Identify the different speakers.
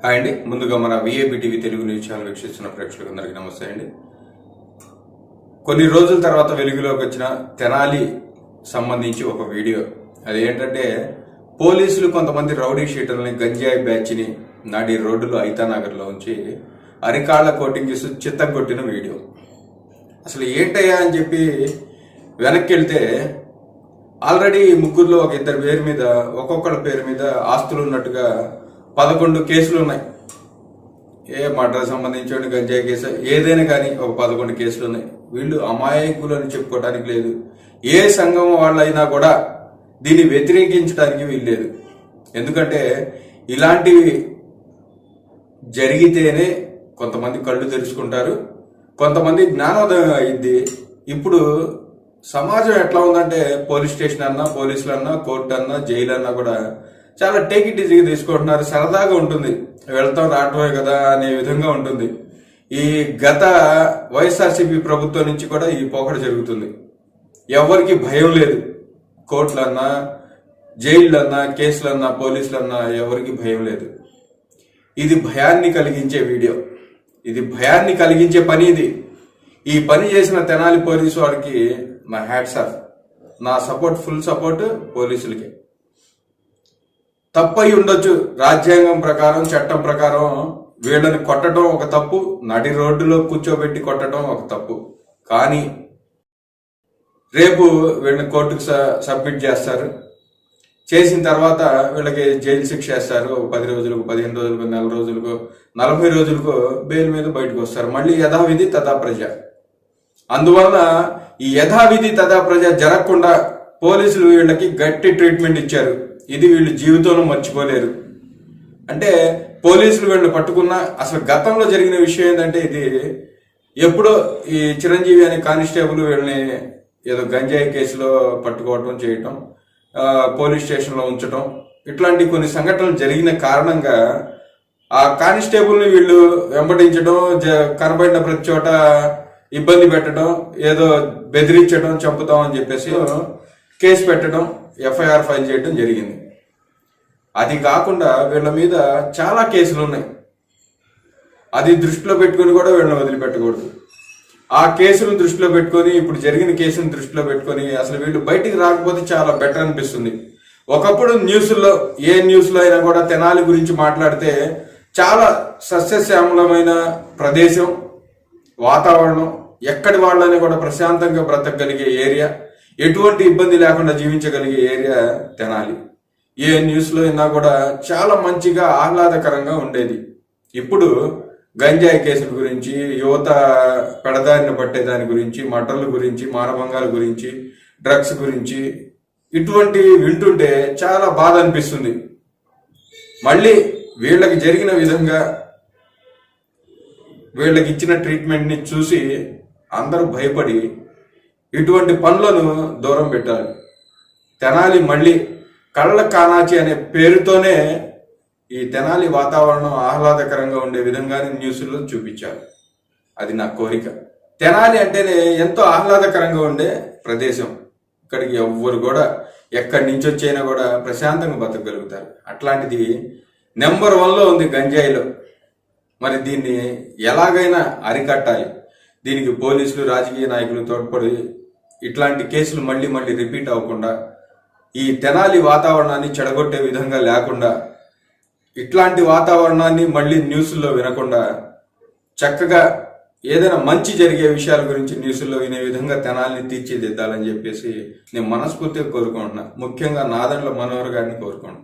Speaker 1: Hi అండి. ముందుగా మన VAB TV Telugu news channel వీక్షిస్తున్న ప్రేక్షకులందరికీ నమస్తే అండి. కొన్ని రోజుల తర్వాత వెలుగులోకి వచ్చిన తెనాలి సంబంధించి ఒక వీడియో. అది ఏంటంటే పోలీసులు కొంతమంది రౌడీ షీటర్ని గంజాయి బ్యాచ్ని నాటి రోడ్డులో ఐతానగర్లో ఉంచి అరికాళ్ళ కోటింగ్ చేసి చిత్తగొట్టిన వీడియో. అసలు ఏంటయ్యా అని చెప్పి వెనక్కి వెళ్తే ఆల్రెడీ ముగ్గురులో ఒక ఇద్దరు పేరు మీద ఒక్కొక్కళ్ళ పేరు మీద ఆస్తులు ఉన్నట్టుగా పదకొండు కేసులు ఉన్నాయి. ఏ మర్డర్ సంబంధించిన గంజాయి కేసు ఏదైనా కానీ ఒక పదకొండు కేసులు ఉన్నాయి. వీళ్ళు అమాయకులు అని చెప్పుకోవడానికి లేదు. ఏ సంఘం వాళ్ళైనా కూడా దీన్ని వ్యతిరేకించడానికి వీల్లేదు. ఎందుకంటే ఇలాంటివి జరిగితేనే కొంతమంది కళ్ళు తెరుచుకుంటారు. కొంతమంది జ్ఞానోదయం అయింది ఇప్పుడు సమాజం ఎట్లా ఉందంటే పోలీస్ స్టేషన్ అన్నా పోలీసులు అన్నా కోర్టు అన్నా జైలు అన్నా కూడా చాలా టేక్ ఇట్ ఈజీగా తీసుకుంటున్నారు. సరదాగా ఉంటుంది. వెళ్తాం రావటమే కదా అనే విధంగా ఉంటుంది. ఈ గత వైఎస్ఆర్సీపీ ప్రభుత్వం నుంచి కూడా ఈ పోకడ జరుగుతుంది. ఎవరికి భయం లేదు. కోర్టులన్నా జైళ్ళన్నా కేసులన్నా పోలీసులన్నా ఎవరికి భయం లేదు. ఇది భయాన్ని కలిగించే వీడియో. ఇది భయాన్ని కలిగించే పని ఇది. ఈ పని చేసిన తెనాలి పోలీసు వాడికి నా హ్యాట్స్ ఆఫ్. నా సపోర్ట్ ఫుల్ సపోర్ట్ పోలీసులకి. తప్పు ఉండొచ్చు. రాజ్యాంగం ప్రకారం చట్టం ప్రకారం వీళ్ళని కొట్టడం ఒక తప్పు నడి రోడ్డులో కూర్చోబెట్టి కొట్టడం ఒక తప్పు. కానీ రేపు వీళ్ళని కోర్టుకు స- సబ్మిట్ చేస్తారు. చేసిన తర్వాత వీళ్ళకి జైలు శిక్ష వేస్తారు. ఒక పది రోజులకు పదిహేను రోజులకు నెల రోజులకు నలభై రోజులకు బెయిల్ మీద బయటకు వస్తారు. మళ్ళీ యథావిధి తథా ప్రజ. అందువల్ల ఈ యథావిధి తథా ప్రజ జరగకుండా పోలీసులు వీళ్ళకి గట్టి ట్రీట్మెంట్ ఇచ్చారు. ఇది వీళ్ళు జీవితంలో మర్చిపోలేరు. అంటే పోలీసులు వీళ్ళు పట్టుకున్న అసలు గతంలో జరిగిన విషయం ఏంటంటే ఇది ఎప్పుడో ఈ చిరంజీవి అనే కానిస్టేబుల్ వీళ్ళని ఏదో గంజాయి కేసులో పట్టుకోవటం చేయటం పోలీస్ స్టేషన్లో ఉంచటం ఇట్లాంటి కొన్ని సంఘటనలు జరిగిన కారణంగా ఆ కానిస్టేబుల్ని వీళ్ళు వెంబడించడం జ- కనబడిన ప్రతి చోట ఇబ్బంది పెట్టడం ఏదో బెదిరించడం చంపుతాం అని చెప్పేసి కేసు పెట్టడం ఎఫ్ఐఆర్ ఫైల్ చేయడం జరిగింది. అది కాకుండా వీళ్ళ మీద చాలా కేసులు ఉన్నాయి. అది దృష్టిలో పెట్టుకొని కూడా వీళ్ళని వదిలిపెట్టకూడదు. ఆ కేసులను దృష్టిలో పెట్టుకొని ఇప్పుడు జరిగిన కేసును దృష్టిలో పెట్టుకొని అసలు వీళ్ళు బయటికి రాకపోతే చాలా బెటర్ అనిపిస్తుంది. ఒకప్పుడు న్యూస్లో ఏ న్యూస్లో అయినా కూడా తెనాలి గురించి మాట్లాడితే చాలా సస్యశ్యామలమైన ప్రదేశం వాతావరణం ఎక్కడి వాళ్ళని కూడా ప్రశాంతంగా బ్రతకగలిగే ఏరియా. ఎటువంటి ఇబ్బంది లేకుండా జీవించగలిగే ఏరియా తెనాలి. ఏ న్యూస్లో అయినా కూడా చాలా మంచిగా ఆహ్లాదకరంగా ఉండేది. ఇప్పుడు గంజాయి కేసుల గురించి యువత పెడదారిని పట్టే దాని గురించి మటర్ల గురించి మానభంగాల గురించి డ్రగ్స్ గురించి ఇటువంటి వింటుంటే చాలా బాధ అనిపిస్తుంది. మళ్ళీ వీళ్ళకి జరిగిన విధంగా వీళ్ళకి ఇచ్చిన ట్రీట్మెంట్ని చూసి అందరూ భయపడి ఇటువంటి పనులను దూరం పెట్టాలి. తెనాలి మళ్ళీ కళ్ళ కానాచి అనే పేరుతోనే ఈ తెనాలి వాతావరణం ఆహ్లాదకరంగా ఉండే విధంగానే న్యూస్లో చూపించారు. అది నా కోరిక. తెనాలి అంటేనే ఎంతో ఆహ్లాదకరంగా ఉండే ప్రదేశం. ఇక్కడికి ఎవ్వరు కూడా ఎక్కడి నుంచి వచ్చైనా కూడా ప్రశాంతంగా బతకగలుగుతారు. అట్లాంటిది నెంబర్ వన్లో ఉంది గంజాయిలో. మరి దీన్ని ఎలాగైనా అరికట్టాలి. దీనికి పోలీసులు రాజకీయ నాయకులు తోడ్పడి ఇట్లాంటి కేసులు మళ్ళీ మళ్ళీ రిపీట్ అవ్వకుండా ఈ తెనాలి వాతావరణాన్ని చెడగొట్టే విధంగా లేకుండా ఇట్లాంటి వాతావరణాన్ని మళ్ళీ న్యూస్లో వినకుండా చక్కగా ఏదైనా మంచి జరిగే విషయాల గురించి న్యూస్లో వినే విధంగా తెనాల్ని తీర్చిదిద్దాలని చెప్పేసి నేను మనస్ఫూర్తిగా కోరుకుంటున్నా. ముఖ్యంగా నాదండ్ల మనోహర్ గారిని కోరుకుంటున్నా.